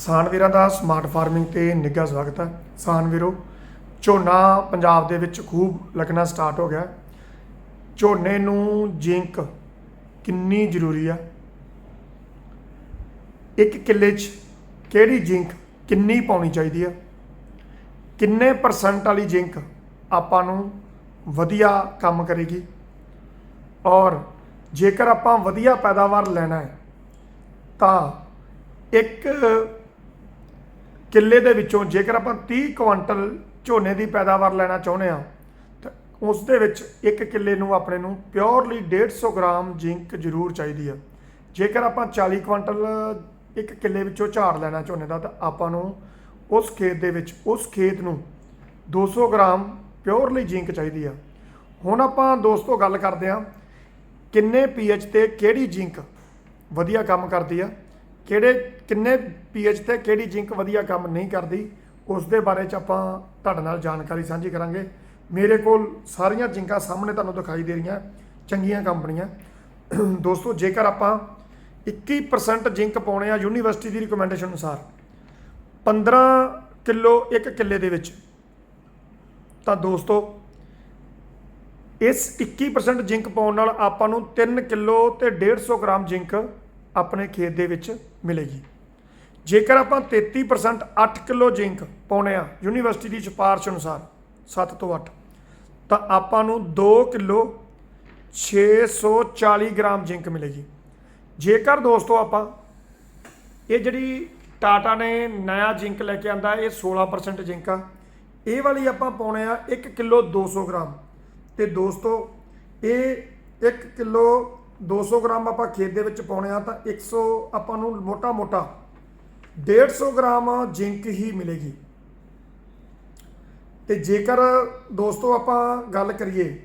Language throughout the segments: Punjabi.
ਕਿਸਾਨ ਵੀਰਾਂ ਦਾ ਸਮਾਰਟ ਫਾਰਮਿੰਗ ਤੇ ਨਿੱਘਾ ਸਵਾਗਤ ਹੈ। ਕਿਸਾਨ ਵੀਰੋ, ਝੋਨਾ ਪੰਜਾਬ ਦੇ ਵਿੱਚ ਖੂਬ ਲੱਗਣਾ ਸਟਾਰਟ ਹੋ ਗਿਆ। ਝੋਨੇ ਨੂੰ ਜਿੰਕ ਕਿੰਨੀ ਜ਼ਰੂਰੀ ਆ? ਇੱਕ ਕਿੱਲੇ 'ਚ ਕਿਹੜੀ ਜਿੰਕ ਕਿੰਨੀ ਪਾਉਣੀ ਚਾਹੀਦੀ ਆ? ਕਿੰਨੇ ਪਰਸੈਂਟ ਵਾਲੀ ਜਿੰਕ ਆਪਾਂ ਨੂੰ ਵਧੀਆ ਕੰਮ ਕਰੇਗੀ? ਔਰ ਜੇਕਰ ਆਪਾਂ ਵਧੀਆ ਪੈਦਾਵਾਰ ਲੈਣਾ ਹੈ, ਤਾਂ ਇੱਕ ਕਿੱਲੇ ਦੇ ਵਿੱਚੋਂ ਜੇਕਰ ਆਪਾਂ 30 ਕੁਇੰਟਲ ਝੋਨੇ ਦੀ ਪੈਦਾਵਾਰ ਲੈਣਾ ਚਾਹੁੰਦੇ ਆ ਤਾਂ ਉਸ ਦੇ ਵਿੱਚ ਇੱਕ ਕਿੱਲੇ ਨੂੰ ਆਪਣੇ ਨੂੰ ਪਿਓਰਲੀ 150 ਗ੍ਰਾਮ ਜ਼ਿੰਕ ਜ਼ਰੂਰ ਚਾਹੀਦੀ ਆ। ਜੇਕਰ ਆਪਾਂ 40 ਕੁਇੰਟਲ ਇੱਕ ਕਿੱਲੇ ਵਿੱਚੋਂ ਝਾੜ ਲੈਣਾ ਝੋਨੇ ਦਾ ਤਾਂ ਆਪਾਂ ਨੂੰ ਉਸ ਖੇਤ ਦੇ ਵਿੱਚ, ਉਸ ਖੇਤ ਨੂੰ 200 ਗ੍ਰਾਮ ਪਿਓਰਲੀ ਜ਼ਿੰਕ ਚਾਹੀਦੀ ਆ। ਹੁਣ ਆਪਾਂ ਦੋਸਤੋ ਗੱਲ ਕਰਦੇ ਆ ਕਿੰਨੇ ਪੀਐਚ ਤੇ ਕਿਹੜੀ ਜ਼ਿੰਕ ਵਧੀਆ ਕੰਮ ਕਰਦੀ ਆ? ਕਿਹੜੇ, ਕਿੰਨੇ ਪੀਐਚ ਤੇ ਕਿਹੜੀ ਜ਼ਿੰਕ ਵਧੀਆ ਕੰਮ ਨਹੀਂ ਕਰਦੀ ਉਸ ਦੇ ਬਾਰੇ ਚ ਆਪਾਂ ਤੁਹਾਡੇ ਨਾਲ ਜਾਣਕਾਰੀ ਸਾਂਝੀ ਕਰਾਂਗੇ। ਮੇਰੇ ਕੋਲ ਸਾਰੀਆਂ ਜ਼ਿੰਕਾਂ ਸਾਹਮਣੇ ਤੁਹਾਨੂੰ ਦਿਖਾਈ ਦੇ ਰਹੀਆਂ, ਚੰਗੀਆਂ ਕੰਪਨੀਆਂ। ਦੋਸਤੋ, ਜੇਕਰ ਆਪਾਂ 21% ਜ਼ਿੰਕ ਪਾਉਣੇ ਆ ਯੂਨੀਵਰਸਿਟੀ ਦੀ ਰਿਕਮੈਂਡੇਸ਼ਨ ਅਨੁਸਾਰ 15 ਕਿਲੋ ਇੱਕ ਕਿੱਲੇ ਦੇ ਵਿੱਚ, ਤਾਂ ਦੋਸਤੋ, ਇਸ 21% ਜ਼ਿੰਕ ਪਾਉਣ ਨਾਲ ਆਪਾਂ ਨੂੰ 3 ਕਿਲੋ ਤੇ 150 ਗ੍ਰਾਮ ਜ਼ਿੰਕ ਆਪਣੇ ਖੇਤ ਦੇ ਵਿੱਚ ਮਿਲੇਗੀ। ਜੇਕਰ ਆਪਾਂ 33% 8 ਕਿਲੋ ਜ਼ਿੰਕ ਪਾਉਣੇ ਆ, ਯੂਨੀਵਰਸਿਟੀ ਦੀ ਸਿਫਾਰਿਸ਼ ਅਨੁਸਾਰ 7 ਤੋਂ 8 ਤਾਂ ਆਪਾਂ ਨੂੰ 2 ਕਿਲੋ 640 ਗ੍ਰਾਮ ਜ਼ਿੰਕ ਮਿਲੇਗੀ। ਜੇਕਰ ਦੋਸਤੋ ਆਪਾਂ ਇਹ ਜਿਹੜੀ ਟਾਟਾ ਨੇ ਨया ਜ਼ਿੰਕ ਲੈ ਕੇ ਆਂਦਾ, ਇਹ 16% ਜ਼ਿੰਕ ਆ, ਇਹ ਵਾਲੀ ਆਪਾਂ ਪਾਉਣੇ ਆ 1 ਕਿਲੋ 200 ਗ੍ਰਾਮ। ਤੇ ਦੋਸਤੋ, ਇਹ 1 ਕਿਲੋ 200 ਗ੍ਰਾਮ ਆਪਾਂ ਖੇਤ ਦੇ ਵਿੱਚ ਪਾਉਣੇ ਆ ਤਾਂ 100 ਆਪਾਂ ਨੂੰ ਮੋਟਾ ਮੋਟਾ 150 ਗ੍ਰਾਮ ਜ਼ਿੰਕ ਹੀ ਮਿਲੇਗੀ। ਤੇ ਜੇਕਰ ਦੋਸਤੋ ਆਪਾਂ ਗੱਲ ਕਰੀਏ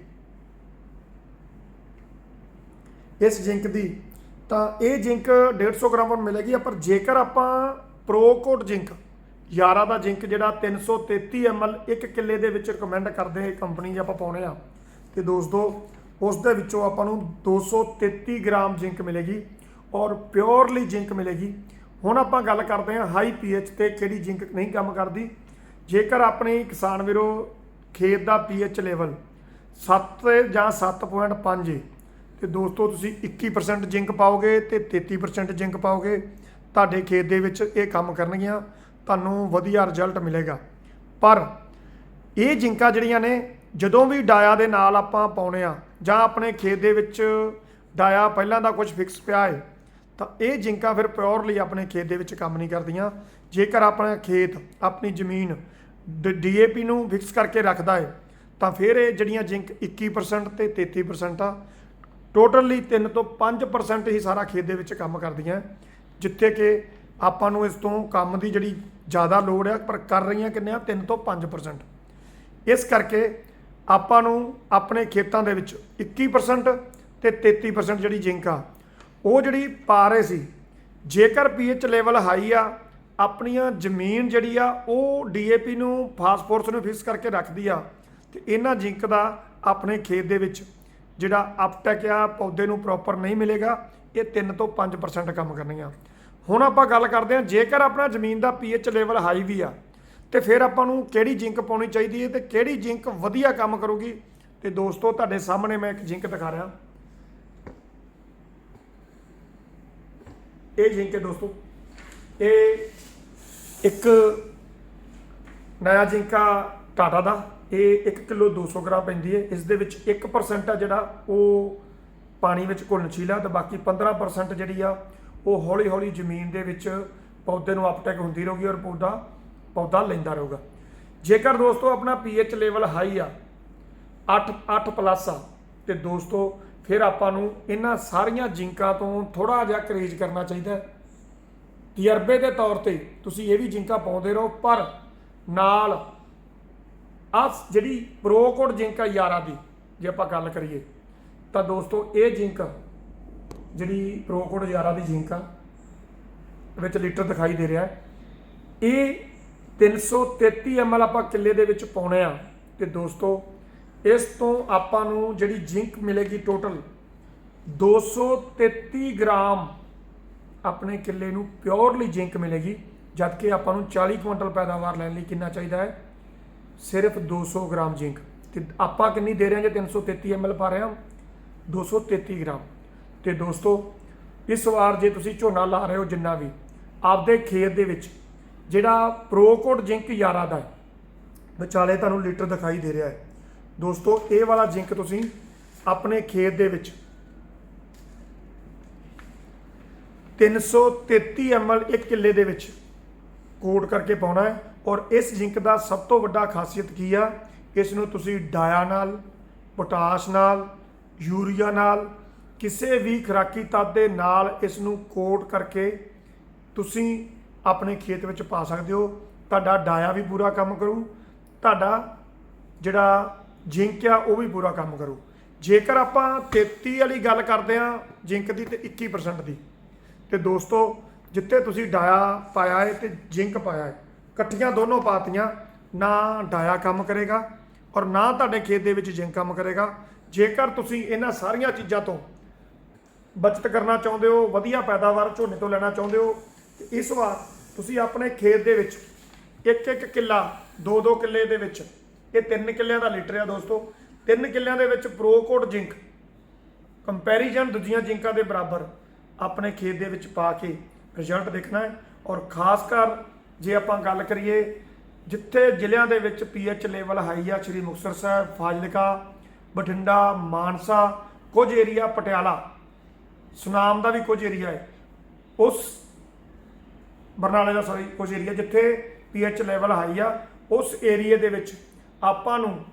ਇਸ ਜ਼ਿੰਕ ਦੀ, ਤਾਂ ਇਹ ਜ਼ਿੰਕ 150 ਗ੍ਰਾਮ ਨੂੰ ਮਿਲੇਗੀ। ਪਰ ਜੇਕਰ ਆਪਾਂ ਪ੍ਰੋਕੋਟ ਜ਼ਿੰਕ 11 ਦਾ ਜ਼ਿੰਕ ਜਿਹੜਾ 333 ml ਇੱਕ ਕਿੱਲੇ ਦੇ ਵਿੱਚ ਰეკਮੈਂਡ ਕਰਦੇ ਕੰਪਨੀ ਜੇ ਆਪਾਂ ਪਾਉਣੇ ਆ। ਤੇ ਦੋਸਤੋ ਉਸ ਦੇ ਵਿੱਚੋਂ ਆਪਾਂ ਨੂੰ 233 ਗ੍ਰਾਮ ਜ਼ਿੰਕ ਮਿਲੇਗੀ ਔਰ ਪਿਓਰਲੀ ਜ਼ਿੰਕ ਮਿਲੇਗੀ। ਹੁਣ ਆਪਾਂ ਗੱਲ ਕਰਦੇ ਹਾਂ ਹਾਈ ਪੀਐਚ ਤੇ ਕਿਹੜੀ ਜ਼ਿੰਕ ਨਹੀਂ ਕੰਮ ਕਰਦੀ। ਜੇਕਰ ਆਪਣੇ ਕਿਸਾਨ ਵੀਰੋ, ਖੇਤ ਦਾ ਪੀਐਚ ਲੈਵਲ 7 ਜਾਂ 7.5 ਹੈ ਤੇ ਦੋਸਤੋ ਤੁਸੀਂ 21% ਜ਼ਿੰਕ ਪਾਓਗੇ ਤੇ 33% ਜ਼ਿੰਕ ਪਾਓਗੇ, ਤੁਹਾਡੇ ਖੇਤ ਦੇ ਵਿੱਚ ਇਹ ਕੰਮ ਕਰਨਗੀਆਂ, ਤੁਹਾਨੂੰ ਵਧੀਆ ਰਿਜ਼ਲਟ ਮਿਲੇਗਾ। ਪਰ ਇਹ ਜ਼ਿੰਕਾਂ ਜਿਹੜੀਆਂ ਨੇ, ਜਦੋਂ ਵੀ ਡਾਇਆ ਦੇ ਨਾਲ ਆਪਾਂ ਪਾਉਣੇ ਆ ਜਾਂ ਆਪਣੇ ਖੇਤ ਦੇ ਵਿੱਚ ਡਾਇਆ ਪਹਿਲਾਂ ਦਾ ਕੁਝ ਫਿਕਸ ਪਿਆ ਹੈ ਤਾਂ ਇਹ ਜ਼ਿੰਕਾਂ ਫਿਰ ਪਿਓਰਲੀ ਆਪਣੇ ਖੇਤ ਦੇ ਵਿੱਚ ਕੰਮ ਨਹੀਂ ਕਰਦੀਆਂ। ਜੇਕਰ ਆਪਣਾ ਖੇਤ, ਆਪਣੀ ਜ਼ਮੀਨ ਡੀਏਪੀ ਨੂੰ ਫਿਕਸ ਕਰਕੇ ਰੱਖਦਾ ਹੈ ਤਾਂ ਫਿਰ ਇਹ ਜਿਹੜੀਆਂ ਜ਼ਿੰਕ 21% ਤੇ 33% ਆ ਟੋਟਲੀ 3 ਤੋਂ 5% ਹੀ ਸਾਰਾ ਖੇਤ ਦੇ ਵਿੱਚ ਕੰਮ ਕਰਦੀਆਂ। ਜਿੱਥੇ ਕਿ ਆਪਾਂ ਨੂੰ ਇਸ ਤੋਂ ਕੰਮ ਦੀ ਜਿਹੜੀ ਜ਼ਿਆਦਾ ਲੋੜ ਆ, ਪਰ ਕਰ ਰਹੀਆਂ ਕਿੰਨੇ ਆ? 3 ਤੋਂ 5% ਇਸ ਕਰਕੇ ਆਪਾਂ ਨੂੰ ਆਪਣੇ ਖੇਤਾਂ ਦੇ ਵਿੱਚ 21% ਤੇ 33% ਜਿਹੜੀ ਜ਼ਿੰਕ ਆ, ਉਹ ਜਿਹੜੀ ਪਾ ਰਹੇ ਸੀ, ਜੇਕਰ ਪੀਐਚ ਲੈਵਲ ਹਾਈ ਆ, ਆਪਣੀਆਂ ਜ਼ਮੀਨ ਜਿਹੜੀ ਆ, ਉਹ ਡੀਏਪੀ ਨੂੰ ਫਾਸਫੋਰਸ ਨੂੰ ਫਿਕਸ ਕਰਕੇ ਰੱਖਦੀ ਆ, ਤੇ ਇਹਨਾਂ ਜ਼ਿੰਕ ਦਾ ਆਪਣੇ ਖੇਤ ਦੇ ਵਿੱਚ ਜਿਹੜਾ ਅਪਟੈਕ ਆ, ਪੌਦੇ ਨੂੰ ਪ੍ਰੋਪਰ ਨਹੀਂ ਮਿਲੇਗਾ, ਇਹ 3 ਤੋਂ 5% ਕੰਮ ਕਰਨੀਆਂ ਹੁਣ ਆਪਾਂ ਗੱਲ ਕਰਦੇ ਹਾਂ, ਜੇਕਰ ਆਪਣਾ ਜ਼ਮੀਨ ਦਾ ਪੀਐਚ ਲੈਵਲ ਹਾਈ ਵੀ ਆ ਤੇ ਫਿਰ ਆਪਾਂ ਨੂੰ ਕਿਹੜੀ ਜ਼ਿੰਕ ਪਾਉਣੀ ਚਾਹੀਦੀ ਹੈ ਤੇ ਕਿਹੜੀ ਜ਼ਿੰਕ ਵਧੀਆ ਕੰਮ ਕਰੂਗੀ? ਤੇ ਦੋਸਤੋ, ਤੁਹਾਡੇ ਸਾਹਮਣੇ ਮੈਂ ਇੱਕ ਜ਼ਿੰਕ ਦਿਖਾ ਰਿਹਾ। ਇਹ ਜ਼ਿੰਕ ਹੈ ਦੋਸਤੋ, ਇਹ ਇੱਕ ਨया ਜ਼ਿੰਕਾ ਟਾਟਾ ਦਾ। ਇਹ 1 ਕਿਲੋ 200 ਗ੍ਰਾਮ ਪੈਂਦੀ ਹੈ। ਇਸ ਦੇ ਵਿੱਚ 1% ਆ ਜਿਹੜਾ ਉਹ ਪਾਣੀ ਵਿੱਚ ਘੁਲਣਸ਼ੀਲ ਆ ਤੇ ਬਾਕੀ 15% ਜਿਹੜੀ ਆ, ਉਹ ਹੌਲੀ ਹੌਲੀ ਜ਼ਮੀਨ ਦੇ ਵਿੱਚ ਪੌਦੇ ਨੂੰ ਅਪਟੈਕ ਹੁੰਦੀ ਰਹੂਗੀ ਔਰ ਪੌਦਾ ਪੌਦਾ ਲੈਂਦਾ ਰਹੂਗਾ। ਜੇਕਰ ਦੋਸਤੋ ਆਪਣਾ ਪੀਐਚ ਲੈਵਲ ਹਾਈ ਆ 8 8 ਪਲੱਸ ਆ, ਤੇ ਦੋਸਤੋ ਫਿਰ ਆਪਾਂ ਨੂੰ ਇਹਨਾਂ ਸਾਰੀਆਂ ਜਿੰਕਾਂ ਤੋਂ ਥੋੜਾ ਜਿਹਾ ਕਰੇਜ ਕਰਨਾ ਚਾਹੀਦਾ ਤਜਰਬੇ ਦੇ ਤੌਰ ਤੇ ਤੁਸੀਂ ਇਹ ਵੀ ਜਿੰਕਾਂ ਪਾਉਂਦੇ ਰਹੋ, ਪਰ ਨਾਲ ਆ ਜਿਹੜੀ ਪ੍ਰੋ ਕੋਡ ਜਿੰਕ ਆ 11 ਦੀ, ਜੇ ਆਪਾਂ ਗੱਲ ਕਰੀਏ, ਤਾਂ ਦੋਸਤੋ ਇਹ ਜਿੰਕ ਜਿਹੜੀ ਪ੍ਰੋ ਕੋਡ ਯਾਰਾਂ ਦੀ ਜਿੰਕ ਆ, ਵਿੱਚ ਲੀਟਰ ਦਿਖਾਈ ਦੇ ਰਿਹਾ ਇਹ 333 ml ਆਪਾਂ ਕਿੱਲੇ ਦੇ ਵਿੱਚ ਪਾਉਣੇ ਆ। ਤੇ ਦੋਸਤੋ, ਇਸ ਤੋਂ ਆਪਾਂ ਨੂੰ ਜਿਹੜੀ ਜਿੰਕ ਮਿਲੇਗੀ ਟੋਟਲ 233 ਗ੍ਰਾਮ ਆਪਣੇ ਕਿੱਲੇ ਨੂੰ ਪਿਓਰਲੀ ਜਿੰਕ ਮਿਲੇਗੀ, ਜਦਕਿ ਆਪਾਂ ਨੂੰ 40 ਕੁਇੰਟਲ ਪੈਦਾਵਾਰ ਲੈਣ ਲਈ ਕਿੰਨਾ ਚਾਹੀਦਾ ਹੈ? ਸਿਰਫ 200 ਗ੍ਰਾਮ ਜ਼ਿੰਕ। ਤੇ ਆਪਾਂ ਕਿੰਨੀ ਦੇ ਰਹੇ ਹਾਂ ਜੇ 333 ml ਪਾ ਰਹੇ ਹਾਂ? 233 ਗ੍ਰਾਮ। ਤੇ ਦੋਸਤੋ, ਇਸ ਵਾਰ ਜੇ ਤੁਸੀਂ ਝੋਨਾ ਲਾ ਰਹੇ ਹੋ ਜਿੰਨਾ ਵੀ, ਆਪਦੇ ਖੇਤ ਦੇ ਵਿੱਚ ਜਿਹੜਾ ਪ੍ਰੋਕੋਟ ਜ਼ਿੰਕ 11 ਦਾ ਹੈ। ਵਿਚਾਲੇ ਤੁਹਾਨੂੰ ਲੀਟਰ ਦਿਖਾਈ ਦੇ ਰਿਹਾ ਹੈ। ਦੋਸਤੋ, ਇਹ ਵਾਲਾ ਜ਼ਿੰਕ ਤੁਸੀਂ ਆਪਣੇ ਖੇਤ ਦੇ ਵਿੱਚ 333 ml ਇੱਕ ਕਿੱਲੇ ਦੇ ਵਿੱਚ ਕੋਟ ਕਰਕੇ ਪਾਉਣਾ ਹੈ ਔਰ ਇਸ ਜ਼ਿੰਕ ਦਾ ਸਭ ਤੋਂ ਵੱਡਾ ਖਾਸੀਅਤ ਕੀ ਆ? ਇਸ ਨੂੰ ਤੁਸੀਂ ਡਾਇਆ ਨਾਲ, ਪੋਟਾਸ਼ ਨਾਲ, ਯੂਰੀਆ ਨਾਲ, ਕਿਸੇ ਵੀ ਖੁਰਾਕੀ ਤੱਤ ਦੇ ਨਾਲ ਇਸ ਨੂੰ ਕੋਟ ਕਰਕੇ ਤੁਸੀਂ ਆਪਣੇ ਖੇਤ ਵਿੱਚ ਪਾ ਸਕਦੇ ਹੋ। ਤੁਹਾਡਾ ਡਾਇਆ ਵੀ ਪੂਰਾ ਕੰਮ ਕਰੂ। ਤੁਹਾਡਾ ਜਿਹੜਾ ਜ਼ਿੰਕ ਆ, ਉਹ ਵੀ ਪੂਰਾ ਕੰਮ ਕਰੂ। ਜੇਕਰ ਆਪਾਂ 33 ਵਾਲੀ ਗੱਲ ਕਰਦੇ ਆ ਜ਼ਿੰਕ ਦੀ ਤੇ 21% ਦੀ। ਤੇ ਦੋਸਤੋ, ਜਿੱਥੇ ਤੁਸੀਂ ਡਾਇਆ ਪਾਇਆ ਹੈ ਤੇ ਜ਼ਿੰਕ ਪਾਇਆ ਹੈ ਇਕੱਠੀਆਂ ਦੋਨੋਂ ਪਾਤੀਆਂ, ਨਾ ਡਾਇਆ ਕੰਮ ਕਰੇਗਾ ਔਰ ਨਾ ਤੁਹਾਡੇ ਖੇਤ ਦੇ ਵਿੱਚ ਜ਼ਿੰਕ ਕੰਮ ਕਰੇਗਾ। ਜੇਕਰ ਤੁਸੀਂ ਇਹਨਾਂ ਸਾਰੀਆਂ ਚੀਜ਼ਾਂ ਤੋਂ ਬਚਤ ਕਰਨਾ ਚਾਹੁੰਦੇ ਹੋ, ਵਧੀਆ ਪੈਦਾਵਾਰ ਝੋਨੇ ਤੋਂ ਲੈਣਾ ਚਾਹੁੰਦੇ ਹੋ, ਤੇ ਇਸ ਵਾਰ ਤੁਸੀਂ ਆਪਣੇ ਖੇਤ ਦੇ ਵਿੱਚ ਇੱਕ ਇੱਕ ਕਿੱਲਾ, ਦੋ ਦੋ ਕਿੱਲੇ ਦੇ ਵਿੱਚ, ਇਹ ਤਿੰਨ ਕਿੱਲਿਆਂ ਦਾ ਲੀਟਰ ਆ ਦੋਸਤੋ, ਤਿੰਨ ਕਿੱਲਿਆਂ ਦੇ ਵਿੱਚ ਪ੍ਰੋਕੋਟ ਜ਼ਿੰਕ ਕੰਪੈਰੀਜ਼ਨ ਦੂਜੀਆਂ ਜ਼ਿੰਕਾਂ ਦੇ ਬਰਾਬਰ ਆਪਣੇ ਖੇਤ ਦੇ ਵਿੱਚ ਪਾ ਕੇ ਰਿਜ਼ਲਟ ਦੇਖਣਾ ਹੈ ਔਰ ਖਾਸ ਕਰ ਜੇ ਆਪਾਂ ਗੱਲ ਕਰੀਏ ਜਿੱਥੇ ਜ਼ਿਲ੍ਹਿਆਂ ਦੇ ਵਿੱਚ ਪੀਐਚ ਲੈਵਲ ਹਾਈ ਆ, ਸ੍ਰੀ ਮੁਕਤਸਰ ਸਾਹਿਬ, ਫਾਜ਼ਿਲਕਾ, ਬਠਿੰਡਾ, ਮਾਨਸਾ, ਕੁਝ ਏਰੀਆ ਪਟਿਆਲਾ, ਸੁਨਾਮ ਦਾ ਵੀ ਕੁਝ ਏਰੀਆ ਹੈ, ਉਸ ਬਰਨਾਲੇ ਦਾ ਸੌਰੀ ਕੁਝ ਏਰੀਆ ਜਿੱਥੇ ਪੀਐਚ ਲੈਵਲ ਹਾਈ ਆ, ਉਸ ਏਰੀਏ ਦੇ ਵਿੱਚ ਆਪਾਂ ਨੂੰ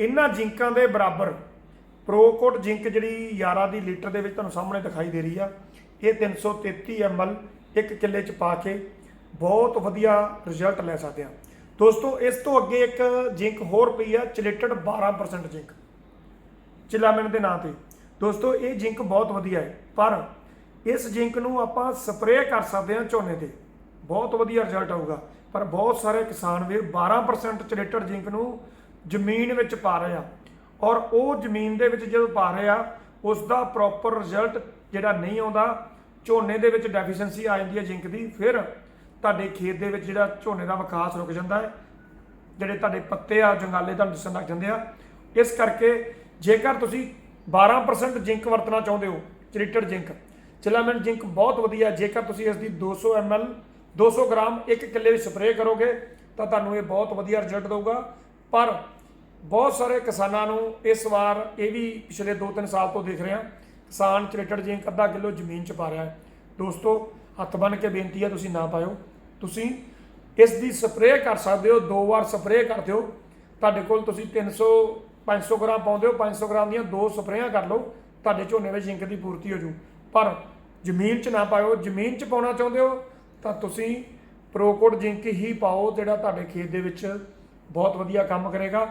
ਇਹਨਾਂ ਜ਼ਿੰਕਾਂ ਦੇ ਬਰਾਬਰ ਪ੍ਰੋਕੋਟ ਜ਼ਿੰਕ ਜਿਹੜੀ 11 ਦੀ ਲੀਟਰ ਦੇ ਵਿੱਚ ਤੁਹਾਨੂੰ ਸਾਹਮਣੇ ਦਿਖਾਈ ਦੇ ਰਹੀ ਆ, ਇਹ 333 ml ਇੱਕ ਕਿੱਲੇ ਚ ਪਾ ਕੇ ਬਹੁਤ ਵਧੀਆ ਰਿਜ਼ਲਟ ਲੈ ਸਕਦੇ ਆ। ਦੋਸਤੋ, ਇਸ ਤੋਂ ਅੱਗੇ ਇੱਕ ਜ਼ਿੰਕ ਹੋਰ ਪਈ ਆ ਚਿਲੇਟਡ 12% ਜ਼ਿੰਕ। ਚਿਲਾਮਿਨ ਦੇ ਨਾਂ ਤੇ। ਦੋਸਤੋ, ਇਹ ਜ਼ਿੰਕ ਬਹੁਤ ਵਧੀਆ ਹੈ, ਪਰ ਇਸ ਜ਼ਿੰਕ ਨੂੰ ਆਪਾਂ ਸਪਰੇਅ ਕਰ ਸਕਦੇ ਹਾਂ ਝੋਨੇ ਤੇ। ਬਹੁਤ ਵਧੀਆ ਰਿਜ਼ਲਟ ਆਊਗਾ। ਪਰ ਬਹੁਤ ਸਾਰੇ ਕਿਸਾਨ ਵੀ 12% ਚਿਲੇਟਡ ਜ਼ਿੰਕ ਨੂੰ ਜ਼ਮੀਨ ਵਿੱਚ ਪਾ ਰਹੇ ਆ। ਔਰ ਉਹ ਜ਼ਮੀਨ ਦੇ ਵਿੱਚ ਜਦੋਂ ਪਾ ਰਹੇ ਆ ਉਸ ਦਾ ਪ੍ਰੋਪਰ ਰਿਜ਼ਲਟ ਜਿਹੜਾ ਨਹੀਂ ਆਉਂਦਾ, ਝੋਨੇ ਦੇ ਵਿੱਚ ਡੈਫੀਸ਼ੀਐਂਸੀ ਆ ਜਾਂਦੀ ਹੈ ਜ਼ਿੰਕ ਦੀ। ਫਿਰ ਤੁਹਾਡੇ ਖੇਤ ਦੇ ਵਿੱਚ ਜਿਹੜਾ ਝੋਨੇ ਦਾ ਵਿਕਾਸ ਰੁਕ ਜਾਂਦਾ ਹੈ, ਜਿਹੜੇ ਤੁਹਾਡੇ ਪੱਤੇ ਆ, ਜੰਗਾਲੇ ਤੁਹਾਨੂੰ ਦਿਸਣ ਲੱਗ ਜਾਂਦੇ ਆ। ਇਸ ਕਰਕੇ ਜੇਕਰ ਤੁਸੀਂ 12% ਜ਼ਿੰਕ ਵਰਤਣਾ ਚਾਹੁੰਦੇ ਹੋ ਟ੍ਰੀਟਡ ਜ਼ਿੰਕ, ਚਿਲਾਮਿਨ ਜ਼ਿੰਕ ਬਹੁਤ ਵਧੀਆ ਜੇਕਰ ਤੁਸੀਂ ਇਸ ਦੀ 200 ml 200 ਗ੍ਰਾਮ ਇੱਕ ਕਿੱਲੇ ਵਿੱਚ ਸਪਰੇਅ ਕਰੋਗੇ ਤਾਂ ਤੁਹਾਨੂੰ ਇਹ ਬਹੁਤ ਵਧੀਆ ਰਿਜ਼ਲਟ ਦੇਊਗਾ। ਪਰ ਬਹੁਤ ਸਾਰੇ ਕਿਸਾਨਾਂ ਨੂੰ ਇਸ ਵਾਰ ਇਹ ਵੀ ਪਿਛਲੇ 2-3 ਸਾਲ ਤੋਂ ਦੇਖ ਰਿਹਾ ਹਾਂ, ਕਿਸਾਨ ਟ੍ਰੀਟਡ ਜ਼ਿੰਕ ਅੱਧਾ ਕਿਲੋ ਜ਼ਮੀਨ 'ਚ ਪਾ ਰਿਹਾ ਹੈ। ਦੋਸਤੋ, ਹੱਥ ਬੰਨ ਕੇ ਬੇਨਤੀ ਹੈ ਤੁਸੀਂ ਨਾ ਪਾਇਓ। ਤੁਸੀਂ ਇਸ ਦੀ ਸਪਰੇਅ ਕਰ ਸਕਦੇ ਹੋ, ਦੋ ਵਾਰ ਸਪਰੇਅ ਕਰ ਦਿਓ। ਤੁਹਾਡੇ ਕੋਲ ਤੁਸੀਂ 300 500 ਗ੍ਰਾਮ ਪਾਉਂਦੇ ਹੋ 500 ਗ੍ਰਾਮ ਦੀਆਂ ਦੋ ਸਪਰੇਆਂ ਕਰ ਲਓ, ਤੁਹਾਡੇ ਝੋਨੇ ਵਿੱਚ ਜ਼ਿੰਕ ਦੀ ਪੂਰਤੀ ਹੋ ਜੂ। ਪਰ ਜ਼ਮੀਨ 'ਚ ਨਾ ਪਾਇਓ, ਜ਼ਮੀਨ 'ਚ ਪਾਉਣਾ ਚਾਹੁੰਦੇ ਹੋ ਤਾਂ ਤੁਸੀਂ ਪ੍ਰੋਕੋਡ ਜ਼ਿੰਕ ਹੀ ਪਾਓ, ਜਿਹੜਾ ਤੁਹਾਡੇ ਖੇਤ ਦੇ ਵਿੱਚ ਬਹੁਤ ਵਧੀਆ ਕੰਮ ਕਰੇਗਾ।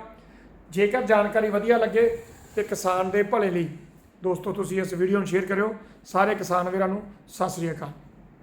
ਜੇਕਰ ਜਾਣਕਾਰੀ ਵਧੀਆ ਲੱਗੇ ਤੇ ਕਿਸਾਨ ਦੇ ਭਲੇ ਲਈ ਦੋਸਤੋ, ਤੁਸੀਂ ਇਸ ਵੀਡੀਓ ਨੂੰ ਸ਼ੇਅਰ ਕਰਿਓ। ਸਾਰੇ ਕਿਸਾਨ ਵੀਰਾਂ ਨੂੰ ਸਤਿ ਸ੍ਰੀ ਅਕਾਲ।